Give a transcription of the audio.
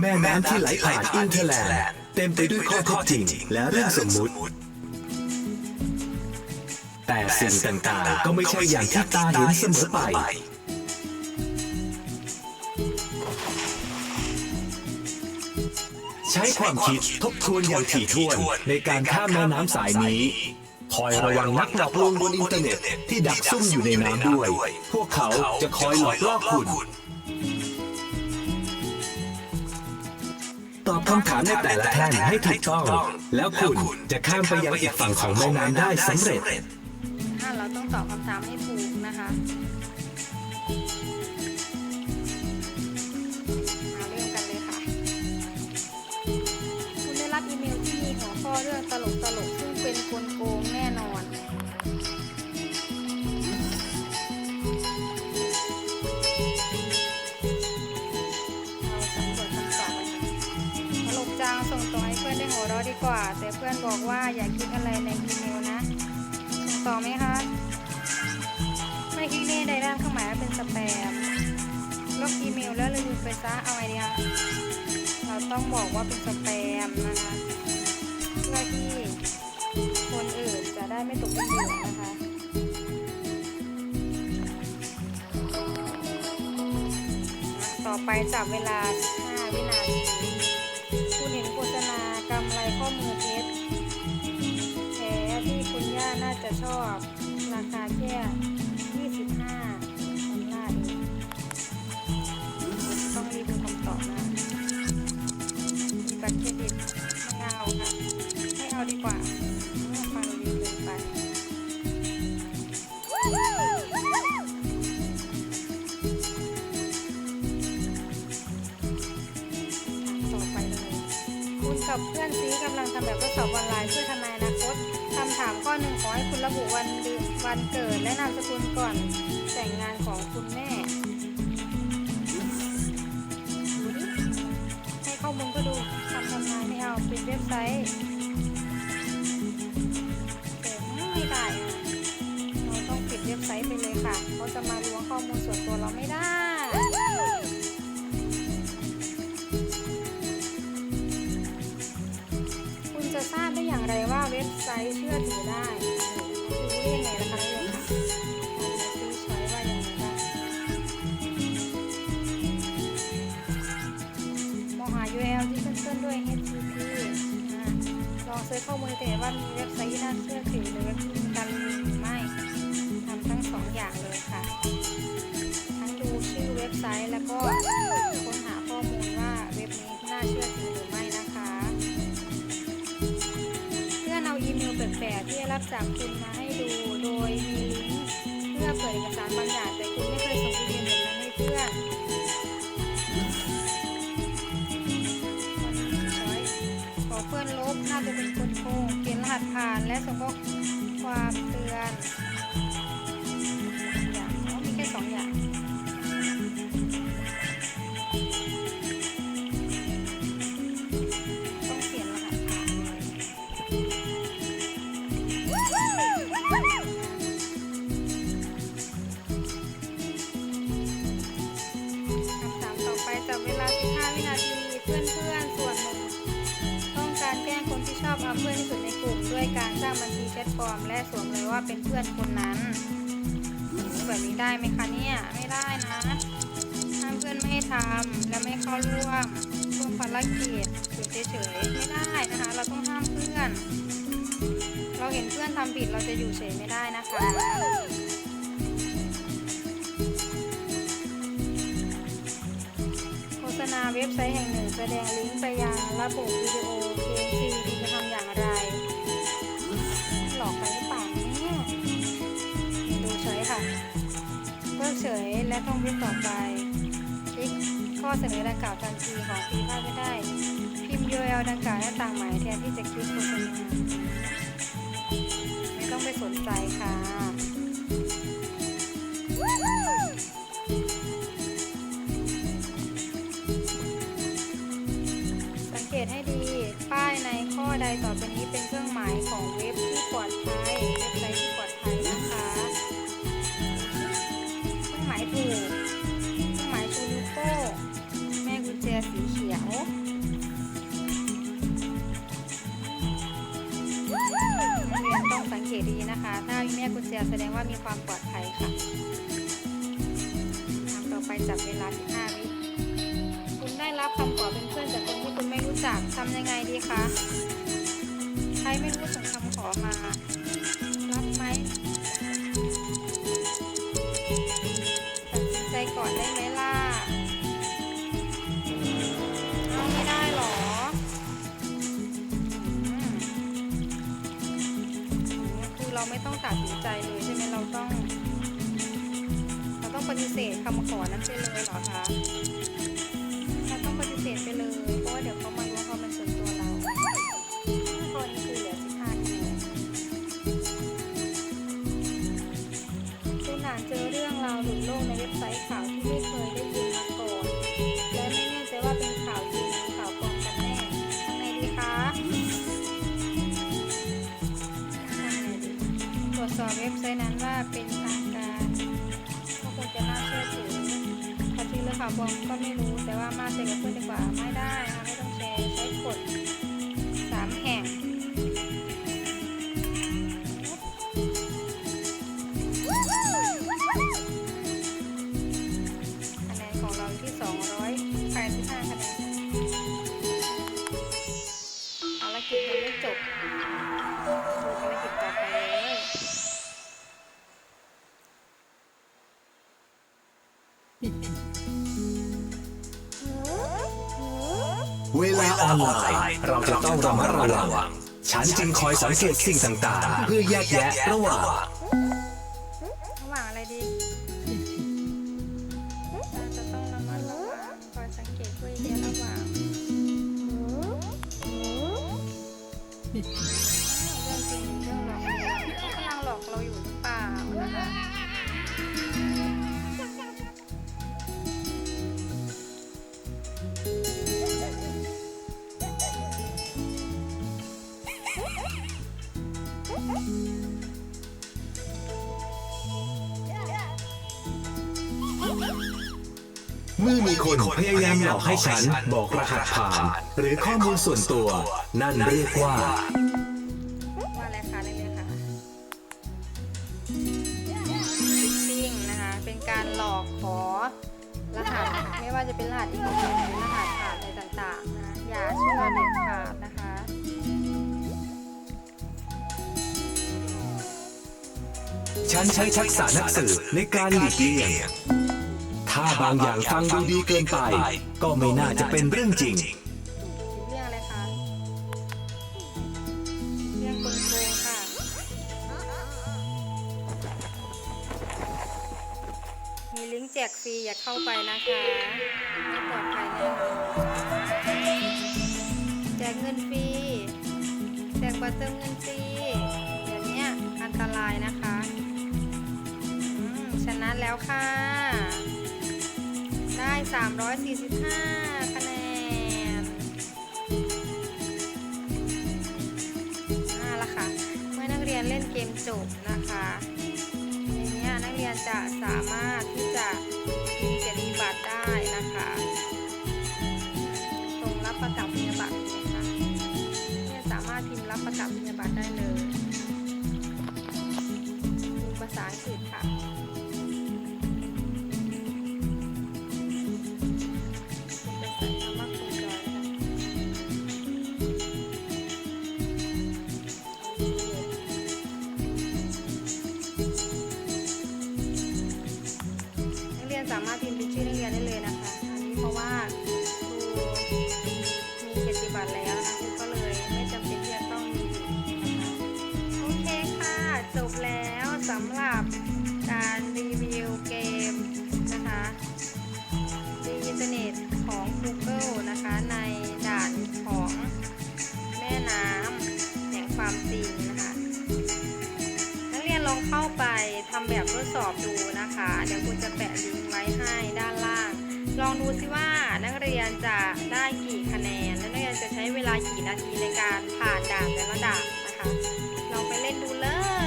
แม่น้ำที่ไหลผ่านอินเทอร์แลนด์เต็มไปด้วยข้อเท็จจริง และเรื่องสมมุติ แต่สิ่งต่างๆ ก็ไม่ใช่อย่างที่ตาเห็นเสมอไป ใช้ความคิดทบทวนอย่างถี่ถ้วนในการข้ามแม่น้ำสายนี้ คอยระวังนักหลอกลวงบนอินเทอร์เน็ตที่ดักซุ่มอยู่ในน้ำด้วย พวกเขาจะคอยหลอกล่อคุณ ตอบคำถามในแต่ละแท่นให้ถูกต้อง แล้วคุณจะข้ามไปยังอีกฝั่งของแม่น้ำได้สำเร็จ ถ้าเราต้องตอบคำถามให้ถูกนะคะมาเริ่มกันเลยค่ะ คุณได้รับอีเมลที่มีหัวข้อเรื่องตลกตลกๆซึ่งเป็นคนโกง กว่า แต่เพื่อนบอกว่าอย่าคิดอะไรในอีเมลนะส่งต่อไหมคะไม่คลิกนี่ใดด้านเครื่องหมายว่าเป็นสแปมลบอีเมลแล้วลืมไปซะเอาไงดีคะเราต้องบอกว่าเป็นสแปมนะคะเพื่อที่คนอื่นจะได้ไม่ตกเป็นเหยื่อนะคะต่อไปจับเวลา 5 วินาทีคุณเห็นโฆ ชอบ ราคาแค่ 25ดอลลาร์เองต้องรีบดูคำตอบนะมีบัตรเครดิตไม่เอาค่ะไม่เอาดีกว่าฟังดูดีเกินไปต่อไปเลยคุณกับเพื่อนซีกำลังทำแบบทดสอบออนไลน์เพื่อ หนึ่งขอให้คุณระบุวันเดือนวันเกิดและนามสกุลก่อนแต่งงานของคุณแม่ ให้ข้อมูลก็ดูคำทำนายไม่เอาเป็นเว็บไซต์แต่ไม่ได้เราต้องปิดเว็บไซต์ไปเลยค่ะเขาจะมาล้วงข้อมูลส่วนตัวเราไม่ได้คุณจะทราบได้อย่างไรว่าเว็บไซต์ ที่ขึ้นๆด้วย HTTP อ่ลองเซิร์ชข้อมูลในอินเทอร์เน็ตว่ามีเว็บไซต์ที่น่าเชื่อถือหรือเว็บการรีวิวหรือไม่ทำทั้งสองอย่างเลยค่ะ ทั้งดูชื่อเว็บไซต์แล้วก็ค้นหาข้อมูลว่าเว็บนี้น่าเชื่อถือหรือไม่นะคะเพื่อนเอาอีเมลแปลกๆที่ได้รับจากคุณมาให้ดูโดยมีลิงก์เพื่อเปิดเอกสารบางอย่างแต่คุณไม่เคยส่งอีเมลแบบนั้นให้เพื่อน ผ่านและส่งข้อความเตือนอย่างอ๋อมีแค่สองอย่างต้องเขียนรหัสผ่านเลยคำถามต่อไปจับเวลา15วินาทีเพื่อนๆ ส่วนหนึ่งต้องการแกล้งคนที่ชอบเอาเพื่อนที่สุด ด้วยการสร้างบัญชีแชทฟอร์ม และสวมเลยว่าเป็นเพื่อนคนนั้นแบบนี้ได้ไหมคะเนี่ยไม่ได้นะห้ามเพื่อนไม่ให้ทำและไม่เข้าร่วมร่วมภารกิจอยู่เฉยๆไม่ได้นะคะ เราต้องห้ามเพื่อน เราเห็นเพื่อนทำผิดเราจะอยู่เฉยไม่ได้นะคะโฆษณาเว็บไซต์แห่งหนึ่งแสดงลิงก์ไปยังระบบวิดีโอเกมฟรีคุณจะทำอย่างไร และต้องวิต่อไป คลิกข้อเสนอดังกล่าวทันทีของฟรีพลาดไม่ได้ พิมพ์ URL ดังกล่าวและต่างหมายแทนที่จะคลิกโฆษณาไม่ต้องไปสนใจค่ะ แชร์แสดงว่ามีความปลอดภัยค่ะทำต่อไปจับเวลา15วิคุณได้รับคำขอเป็นเพื่อนจากคนที่คุณไม่รู้จักทำยังไงดีคะ ใครไม่รู้ส่งคำขอมา ไม่ต้องตัดสินใจเลยใช่ไหมเราต้อง เราต้องปฏิเสธคำขอนั้นไปเลยเหรอคะเราต้องปฏิเสธไปเลยเพราะว่าเดี๋ยวเขามารู้ว่าเขาเป็นส่วนตัวเราข้อนี้คือเหลือ15คะแนนคุณอ่านเจอเรื่องราวหลุดโลกในเว็บไซ อบเว็บไซต์นั้นว่าเป็นทางการก็คงจะน่าเชื่อถือข่าวจริงหรือข่าวปลอมก็ไม่รู้แต่ว่ามาเจอกับเพื่อนดีกว่าไม่ได้นะไม่ต้องแชร์ใช้กด ลาออนไลน์เราจะต้องระมัดระวัง ฉันจึงคอยสังเกตสิ่งต่างๆ เพื่อแยกแยะระหว่าง เมื่อมีคนพยายามหลอกให้ฉันบอกรหัสผ่าน หรือข้อมูลส่วนตัว นั่นเรียกว่า ว่าอะไรคะเรื่อยๆค่ะฟิชชิ่งนะคะ เป็นการหลอกขอรหัสไม่ว่าจะเป็นรหัสอีเมลหรือรหัสผ่านอะไรต่างๆนะอย่าเชื่อเด็ดขาดนะคะฉันใช้ทักษะนักสืบในการหลีกเลี่ยงถ้าบางอย่างฟังดูดีเกินไป ก็ไม่น่าจะเป็นเรื่องจริง เรื่องอะไรคะเรื่องกลโกงค่ะ มีลิงก์แจกฟรีอย่าเข้าไปนะคะไม่ปลอดภัยแน่นอนแจกเงินฟรีแจกบัตรเติมเงินฟรีแบบเนี้ยอันตรายนะคะชนะแล้วค่ะ 345 คะแนนอ่าละค่ะ เมื่อนักเรียนเล่นเกมจบนะคะในนี้นักเรียนจะสามารถที่จะพิมพ์เกียรติบัตรได้นะคะส่งรับประกาศนียบัตรนะคะเนี่ยสามารถพิมพ์รับประกาศนียบัตรได้เลยภาษาอังกฤษค่ะ จบแล้วสำหรับการรีวิวเกมนะคะในอินเทอร์เน็ตของ Google นะคะในด่านของแม่น้ำแห่งความจริงนะคะนักเรียนลองเข้าไปทำแบบทดสอบดูนะคะ เดี๋ยวคุณจะแปะลิงก์ไว้ให้ด้านล่าง ลองดูซิว่านักเรียนจะได้กี่คะแนน และนักเรียนจะใช้เวลากี่นาทีในการผ่านด่านแต่ละด่านนะคะ ลองไปเล่นดูเลย